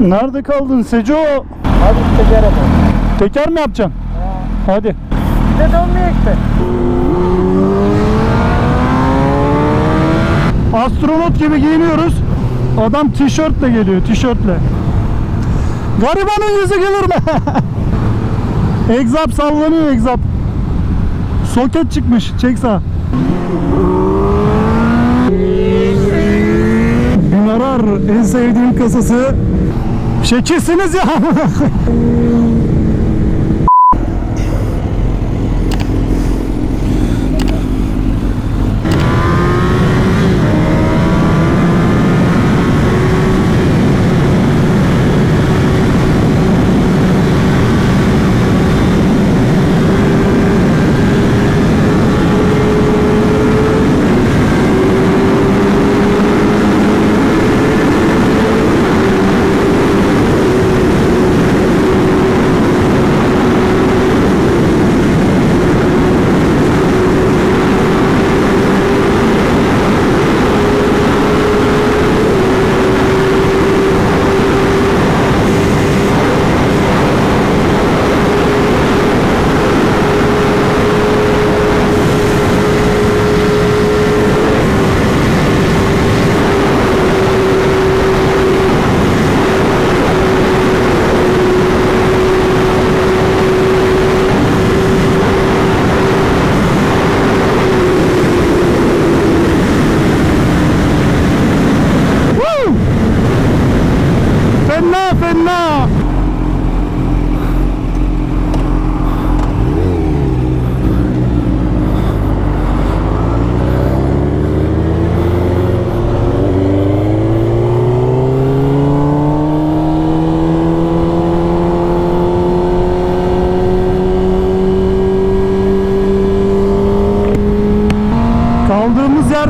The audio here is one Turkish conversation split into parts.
Nerede kaldın Seco? Hadi teker yapalım. Teker mi yapacaksın? Hadi. Bir de dönmeyek de. Astronot gibi giyiniyoruz. Adam tişörtle geliyor, tişörtle. Garibanın yüzü gelir mi? egzap sallanıyor egzap. Soket çıkmış, çek sağa. Binarar en sevdiğim kasası. Şekilsiniz ya.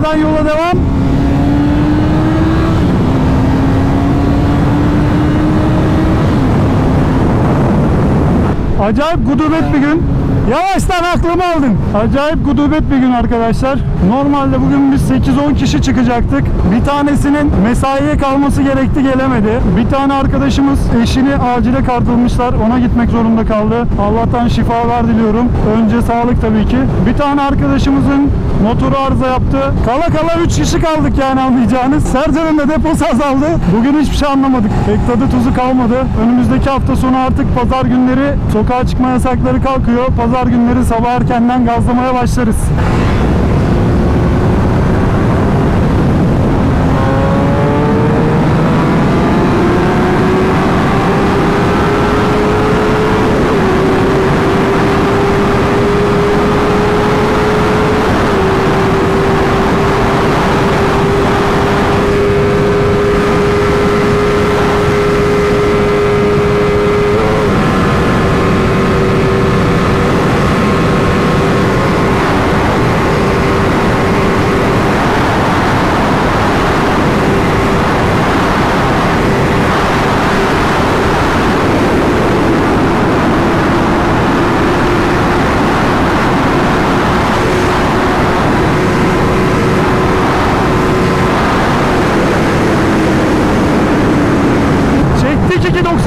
Yerden yola devam. Acayip gudubet bir gün. Yavaştan aklımı aldın. Acayip gudubet bir gün arkadaşlar. Normalde bugün biz 8-10 kişi çıkacaktık. Bir tanesinin mesaiye kalması gerekti gelemedi. Bir tane arkadaşımız eşini acile kartılmışlar. Ona gitmek zorunda kaldı. Allah'tan şifalar diliyorum. Önce sağlık tabii ki. Bir tane arkadaşımızın motoru arıza yaptı. Kala kala 3 kişi kaldık yani anlayacağınız. Sercan'ın da deposu azaldı. Bugün hiçbir şey anlamadık. Pek tadı tuzu kalmadı. Önümüzdeki hafta sonu artık pazar günleri sokağa çıkma yasakları kalkıyor. Pazar günleri sabah erkenden gazlamaya başlarız.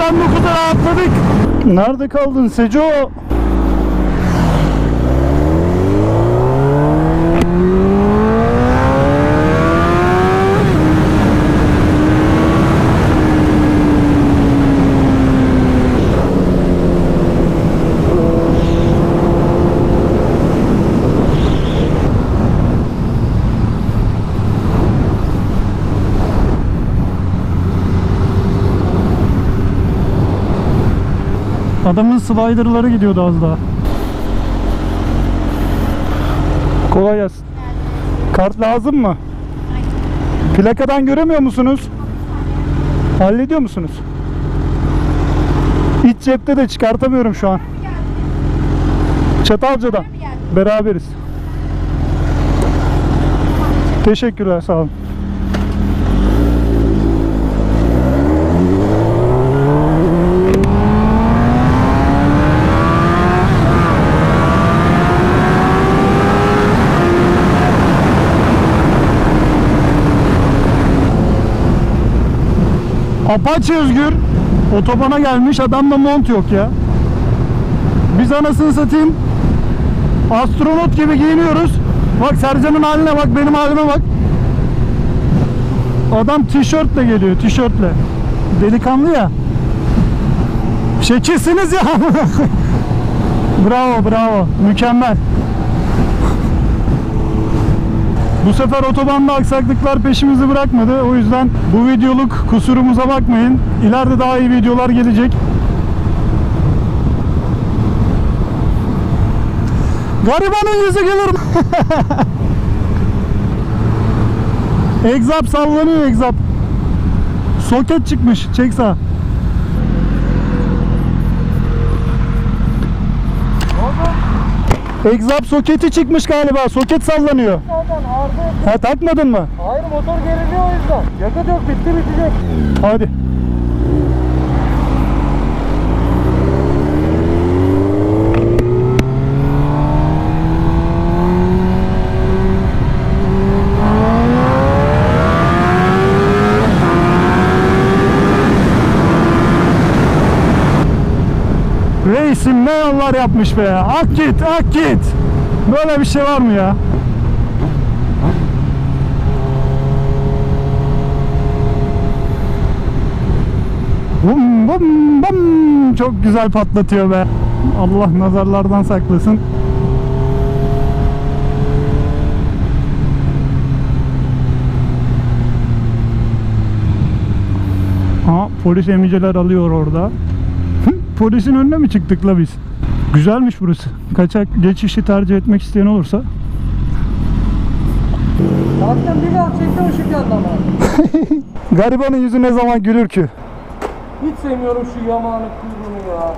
Çektik 2.99'a rahatladık. Nerede kaldın Seco? Adamın sliderları gidiyordu az daha. Kolay gelsin. Kart lazım mı? Plakadan göremiyor musunuz? Hallediyor musunuz? İç cepte de çıkartamıyorum şu an. Çatalca'dan. Beraberiz. Teşekkürler sağ olun. Apache Özgür otobana gelmiş adamda mont yok ya. Biz anasını satayım astronot gibi giyiniyoruz. Bak Sercan'ın haline bak benim halime bak. Adam tişörtle geliyor tişörtle. Delikanlı ya. Şekilsiniz ya. bravo bravo mükemmel. Bu sefer otobanda aksaklıklar peşimizi bırakmadı. O yüzden bu videoluk kusurumuza bakmayın. İleride daha iyi videolar gelecek. Garibanın yüzü gelir. egzap sallanıyor egzap. Soket çıkmış. Çek sağa. Egzap soketi çıkmış galiba. Soket sallanıyor. Zaten ardı. Ha takmadın mı? Hayır motor geriliyor o yüzden. Yakıt yok bitti bitecek. Hadi. Ne yollar yapmış be. Ak git, ak git. Böyle bir şey var mı ya? Bum bum bum. Çok güzel patlatıyor be. Allah nazarlardan saklasın. Aha polis emiceler alıyor orada. Polisin önüne mi çıktık la biz? Güzelmiş burası. Kaçak geçişi tercih etmek isteyen olursa. Zaten bir daha çekti ışık yandı ama. Garibanın yüzü ne zaman gülür ki? Hiç sevmiyorum şu yamağını kuyruğunu ya.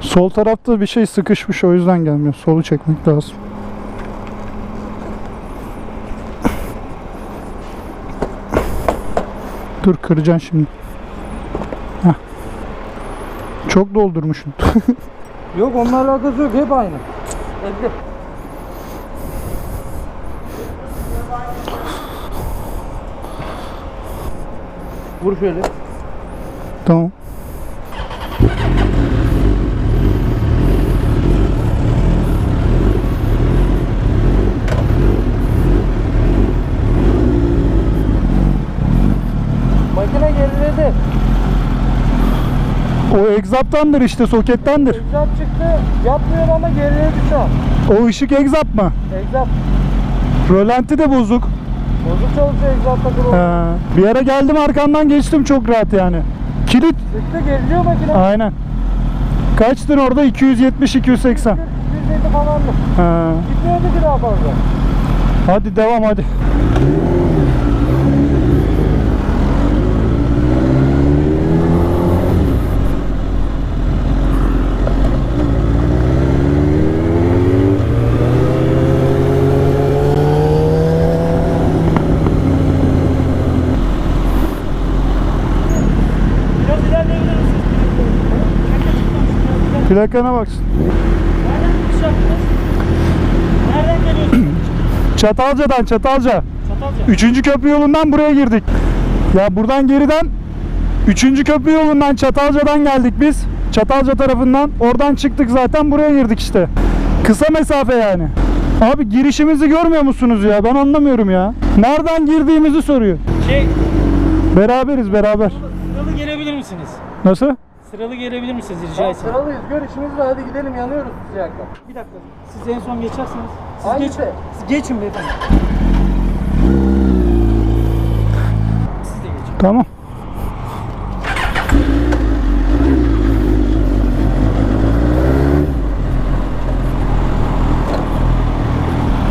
Sol tarafta bir şey sıkışmış o yüzden gelmiyor. Solu çekmek lazım. Dur kıracaksın şimdi. Çok doldurmuşsun. Yok onunla alakası yok hep aynı. Bekle. Vur şöyle. tamam. Makine geriledi. O egzaptandır işte sokettendir. Egzap çıktı. Yapmıyor ama geriledi şu an. O ışık egzap mı? Egzap. Rölanti de bozuk. Bozuk çalışıyor egzap takılı. Ha, bir ara geldim arkandan geçtim çok rahat yani. Kilit Çıktı geriliyor makine. aynen. Kaçtın orada 270 280. 107 falandı. Ha. Gitmiyordu ki daha fazla. Hadi devam hadi. Plakana baksın. Nereden geliyorsunuz? Çatalca'dan Çatalca. Çatalca. Üçüncü köprü yolundan buraya girdik. Ya buradan geriden Üçüncü köprü yolundan Çatalca'dan geldik biz. Çatalca tarafından. Oradan çıktık zaten buraya girdik işte. Kısa mesafe yani. Abi girişimizi görmüyor musunuz ya? Ben anlamıyorum ya. Nereden girdiğimizi soruyor. Şey, Beraberiz beraber. sıralı gelebilir misiniz? Nasıl? Sıralı gelebilir misiniz rica etsem? sıralıyız. Gör işimiz var. Hadi gidelim yanıyoruz sıcakta. Bir dakika. Siz en son geçersiniz. Siz Hangisi? geç. Siz geçin beyefendi. Siz de geçin. Tamam.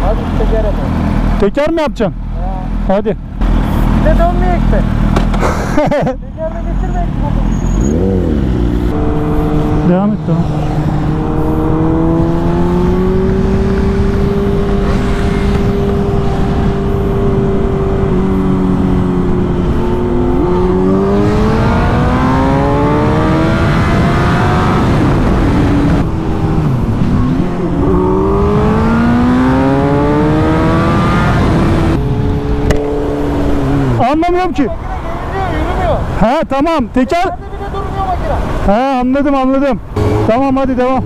Hadi teker yapalım. Teker mi yapacaksın? Ya. Hadi. Bir de dönmeyek de. Tekerle getirmek Devam et tamam. Anlamıyorum ki. Tamam. Teker. Ha anladım anladım. Tamam hadi devam.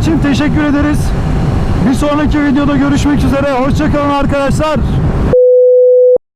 İçin teşekkür ederiz. Bir sonraki videoda görüşmek üzere. Hoşçakalın arkadaşlar.